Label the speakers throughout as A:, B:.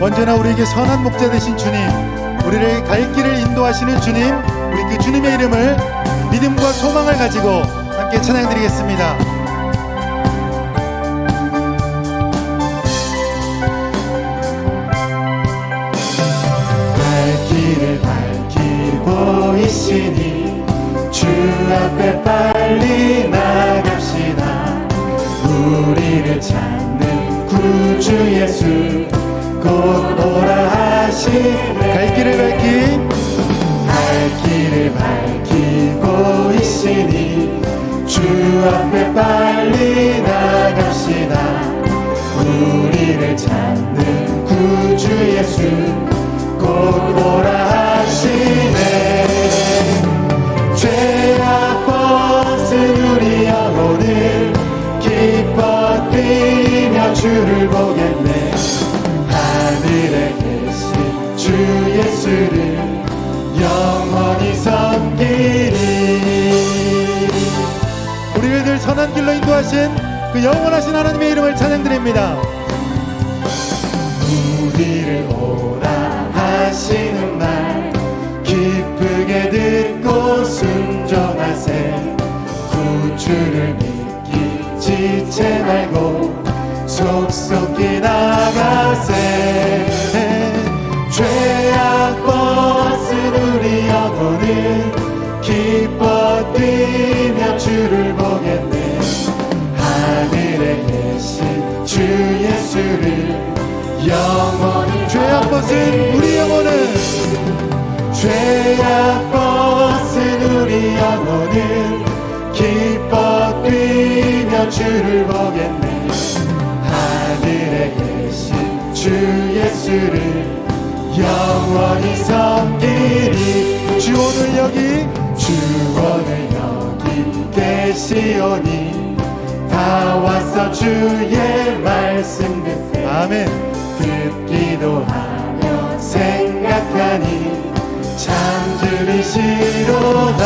A: 언제나 우리에게 선한 목자 되신 주님, 우리를 갈 길을 인도하시는 주님, 우리 그 주님의 이름을 믿음과 소망을 가지고 함께 찬양드리겠습니다.
B: 있으니 주 앞에 빨리 나갑시다 우리를 찾는 구주 예수 곧 오라 하시네.
A: 갈 길을 밝히
B: 갈 길을 밝히고 있으니 주 앞에 빨리 나갑시다. 우리를 찾는 구주 예수 곧 오라 하시네. 죄악 벗은 우리 영혼을 기뻐 뛰며 주를 보 하신
A: 그 영원하신 하나님의 이름을 찬양드립니다.
B: 주 예수를 영원히 섬기리.
A: 주 오늘 여기.
B: 주 오늘 여기 계시오니 다 와서 주의 말씀 듣세.
A: 아멘.
B: 듣기도 하며 생각하니 참 들으시로다.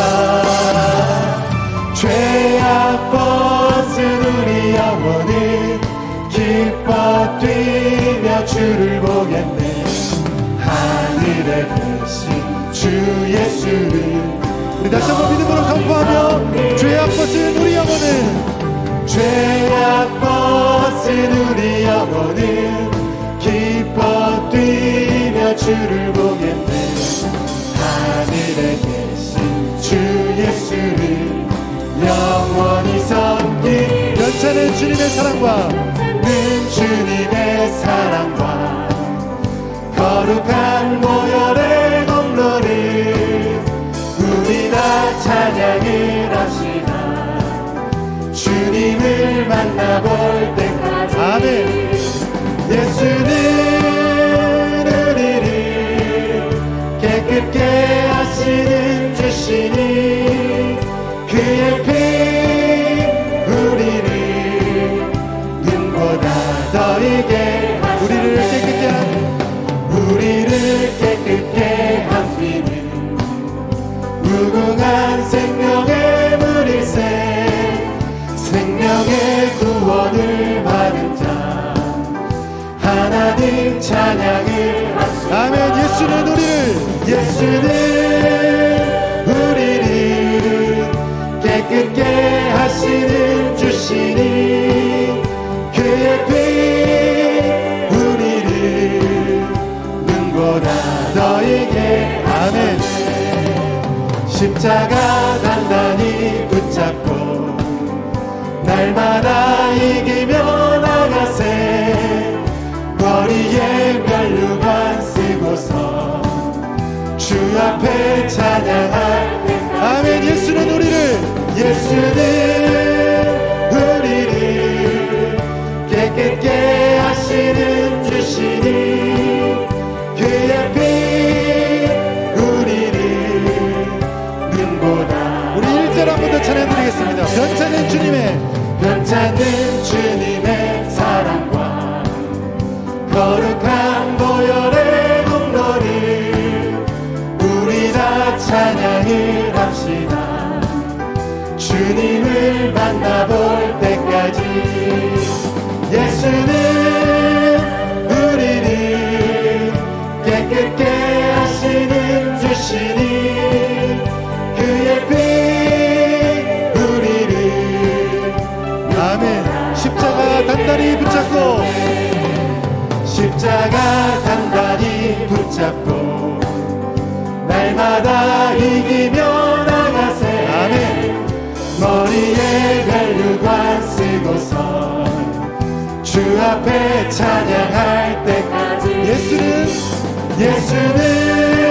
B: 죄악 벗은 우리 영혼은 기뻐 예수를
A: 우리 다시 한번 믿음으로 선포하며 죄악 벗은 우리 영혼은
B: 죄악 벗은 우리 영혼은 기뻐 뛰며 주를 보겠네. 하늘에 계신 주 예수를 영원히 섬기
A: 연차는 주님의 사랑과
B: 는 주님의 사랑과 거룩한 모열의 찬양을 합시다 주님을 만나볼 때까지
A: 아멘.
B: 예수는 십자가 단단히 붙잡고 날마다 이기며 나가세 머리에 면류관 쓰고서 주 앞에 찬양할
A: 아멘. 예수는 우리를
B: 예수는 우리를 깨끗게 하시는
A: 찬양드리겠습니다. 연차는 주님의
B: 변찮는
A: 붙잡고
B: 날마다 이기며 나가세.
A: 아멘.
B: 머리에 벨류관 쓰고서 주 앞에 찬양할 때까지.
A: 예수는
B: 예수는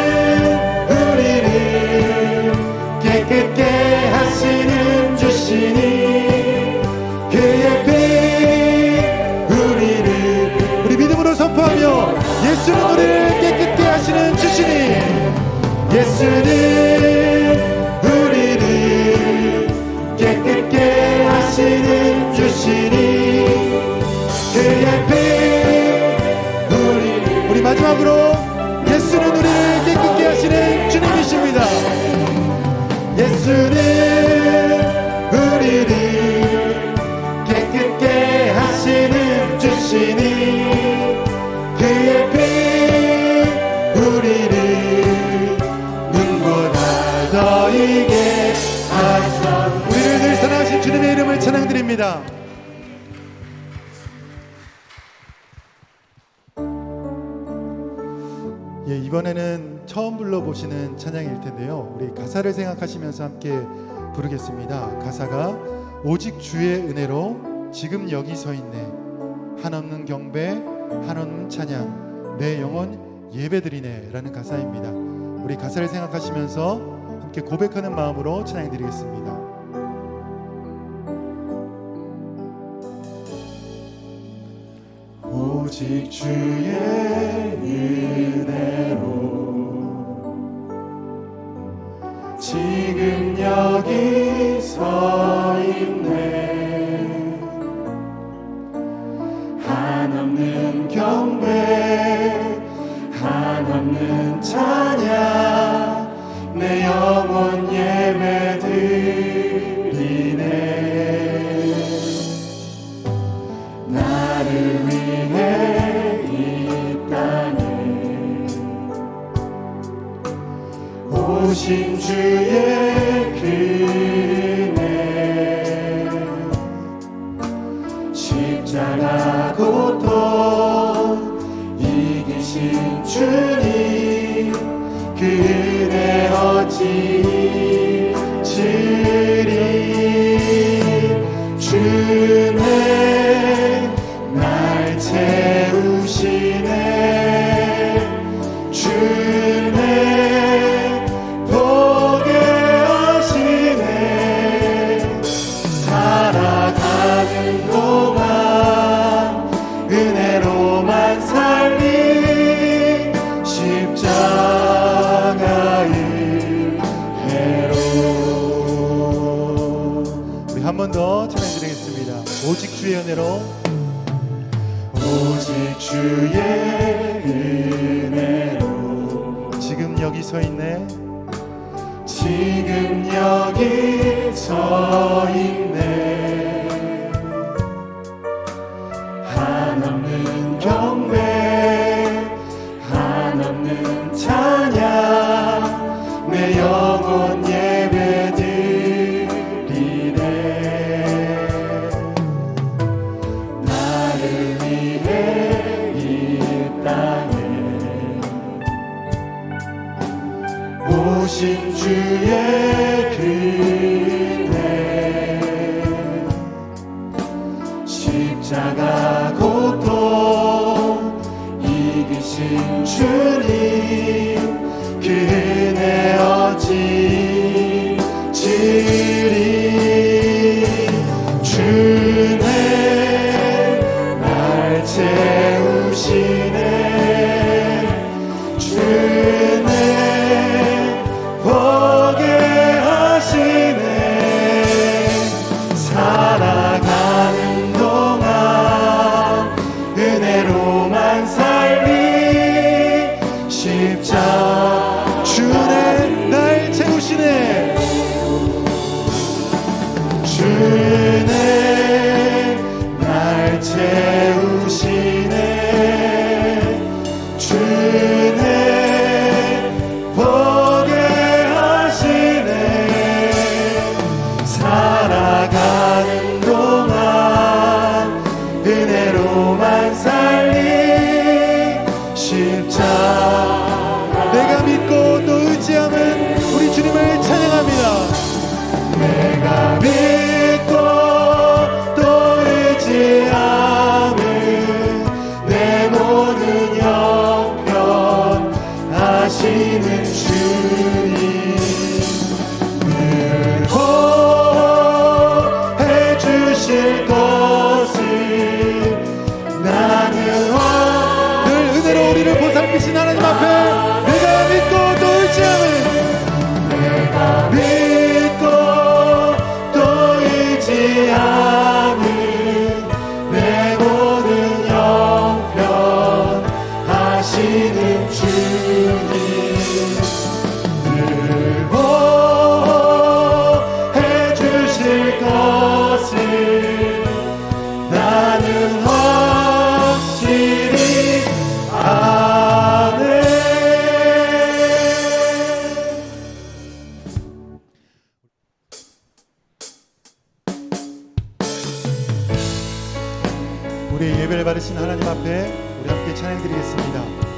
A: 마지막으로 예수는 우리를 깨끗게 하시는 주님이십니다.
B: 예수는 우리를 깨끗게 하시는 주시니 그의 피 우리를 눈보다 더 이게 하셨네
A: 우리를 늘 사랑하신 주님의 이름을 찬양드립니다 처음 불러보시는 찬양일 텐데요. 우리 가사를 생각하시면서 함께 부르겠습니다. 가사가 오직 주의 은혜로 지금 여기 서 있네. 한없는 경배, 한없는 찬양, 내 영혼 예배드리네 라는 가사입니다. 우리 가사를 생각하시면서 함께 고백하는 마음으로 찬양 드리겠습니다.
B: 오직 주의 은혜로 지금 여기 서 우리 예배를
A: 받으신 하나님 앞에 우리 함께 찬양 드리겠습니다.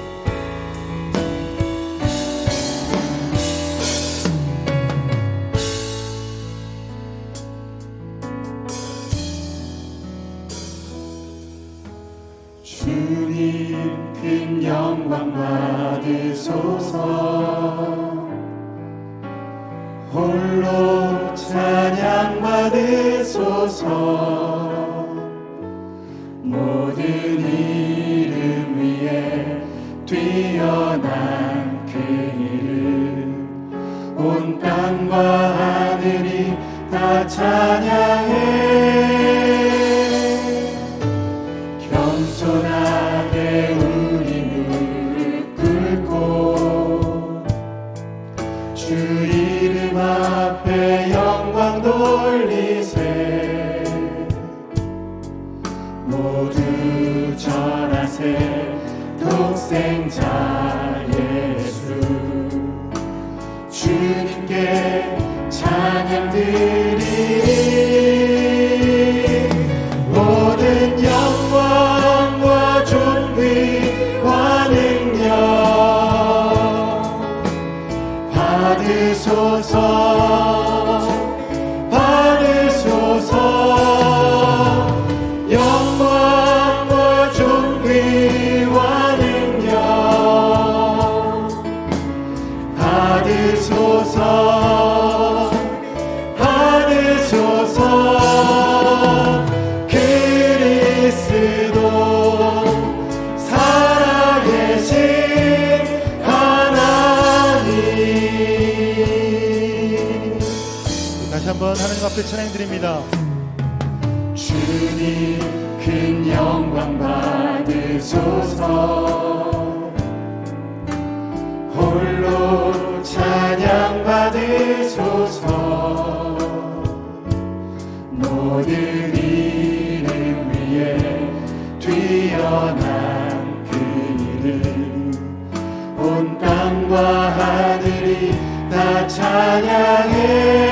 B: 뛰어난 그 이름 온 땅과 하늘이 다 찬양. saw
A: 다시 한번 하나님 앞에 찬양드립니다.
B: 주님 큰 영광 받으소서. 홀로 찬양 받으소서. 모든 이름 위에 뛰어난 그이름 온 땅과 하늘이 다 찬양해.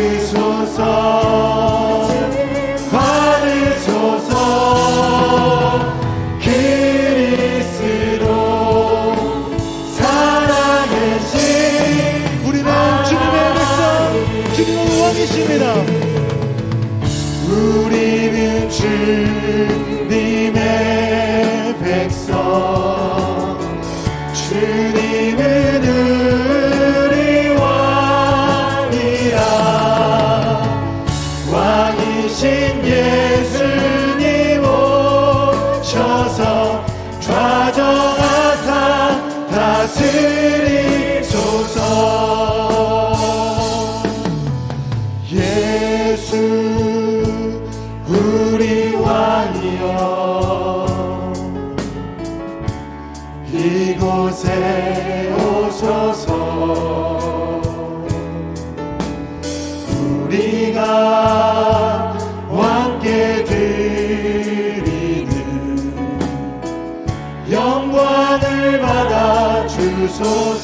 B: so oh. 가져가사 다스리소서. Oh.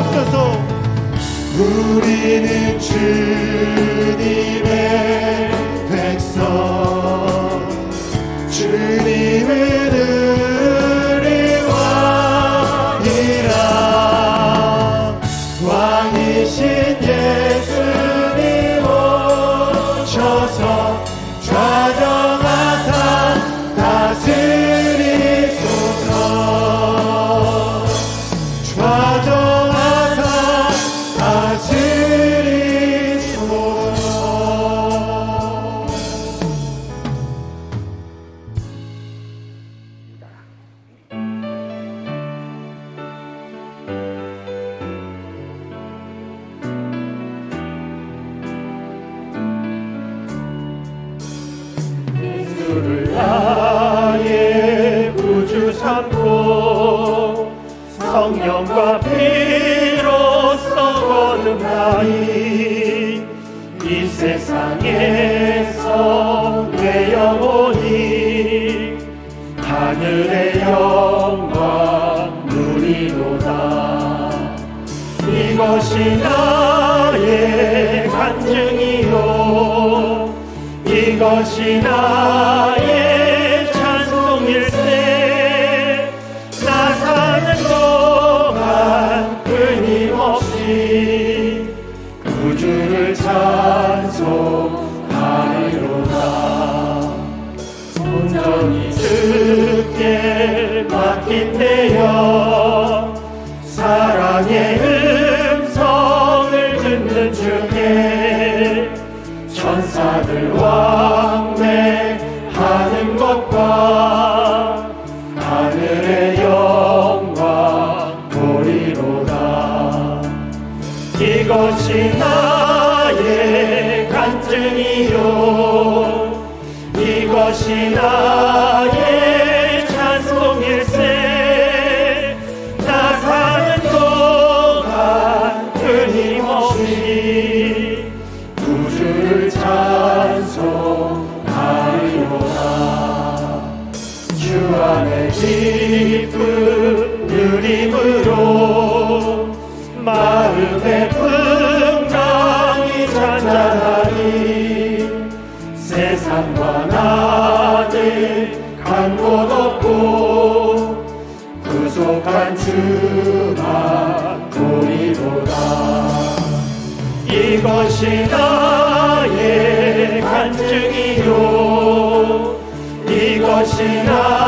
A: 주옵소서
B: 우리는 주님의 백성 주님의 이것이 나의 찬송일세. 나 사는 동안 끊임없이 구주를 찬송하리로다. 온전히 주께 맡긴 때여 이것이 나의 간증이요. 이것이 나의 곳 없고 그 부속한 주만 우리로다 이것이 나의 간증이요. 이것이 나